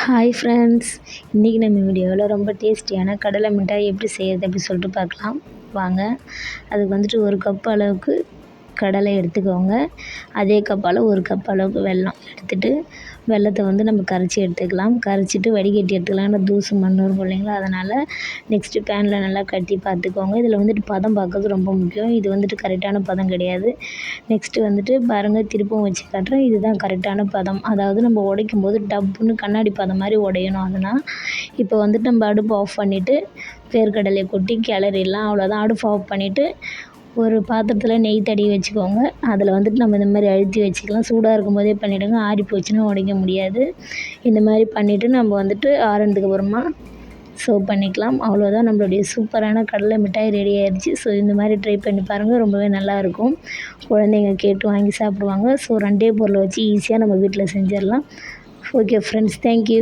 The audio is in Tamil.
ஹாய் ஃப்ரெண்ட்ஸ் இன்றைக்கி நம்ம வீடியோவில் ரொம்ப டேஸ்டியான கடலை மிட்டாய் எப்படி செய்கிறது அப்படி சொல்லிட்டு பார்க்கலாம். வாங்க. அதுக்கு வந்துட்டு ஒரு கப் அளவுக்கு கடலை எடுத்துக்கோங்க. அதே கப்பால் ஒரு கப் அளவுக்கு வெல்லம் எடுத்துகிட்டு வெல்லத்தை வந்து நம்ம கரைச்சி எடுத்துக்கலாம். கரைச்சிட்டு வடிகட்டி எடுத்துக்கலாம். ஏன்னா தூசு மண் இருக்கும் இல்லைங்களா அதனால் நெக்ஸ்ட்டு பேனில் நல்லா கட்டி பார்த்துக்கோங்க. இதில் வந்துட்டு பதம் பார்க்கறது ரொம்ப முக்கியம். இது வந்துட்டு கரெக்டான பதம் கிடையாது. நெக்ஸ்ட்டு வந்துட்டு பாருங்கள் திருப்பவும் வச்சு காட்டுறேன். இதுதான் கரெக்டான பதம். அதாவது நம்ம உடைக்கும் போது டப்புன்னு கண்ணாடி பதம் மாதிரி உடையணும் அதனால் இப்போ வந்துட்டு நம்ம அடுப்பு ஆஃப் பண்ணிவிட்டு வேர்க்கடலையை கொட்டி கிளறிடலாம். அவ்வளோதான் அடுப்பு ஆஃப் பண்ணிவிட்டு ஒரு பாத்திரத்தில் நெய் தடவி வச்சுக்கோங்க. அதில் வந்துட்டு நம்ம இந்த மாதிரி அழுத்தி வச்சுக்கலாம். சூடாக இருக்கும் போதே பண்ணிவிடுங்க ஆறி போச்சுன்னா உடைக்க முடியாது. இந்த மாதிரி பண்ணிவிட்டு நம்ம வந்துட்டு ஆறுனதுக்கு அப்புறமா சர்வ் பண்ணிக்கலாம். அவ்வளோதான் நம்மளுடைய சூப்பரான கடலை மிட்டாய் ரெடி ஆயிடுச்சு ஸோ இந்த மாதிரி ட்ரை பண்ணி பாருங்கள் ரொம்பவே நல்லாயிருக்கும் குழந்தைங்க கேட்டு வாங்கி சாப்பிடுவாங்க. ஸோ ரெண்டே பொருளை வச்சு ஈஸியாக நம்ம வீட்டில் செஞ்சிடலாம். Okay friends thank you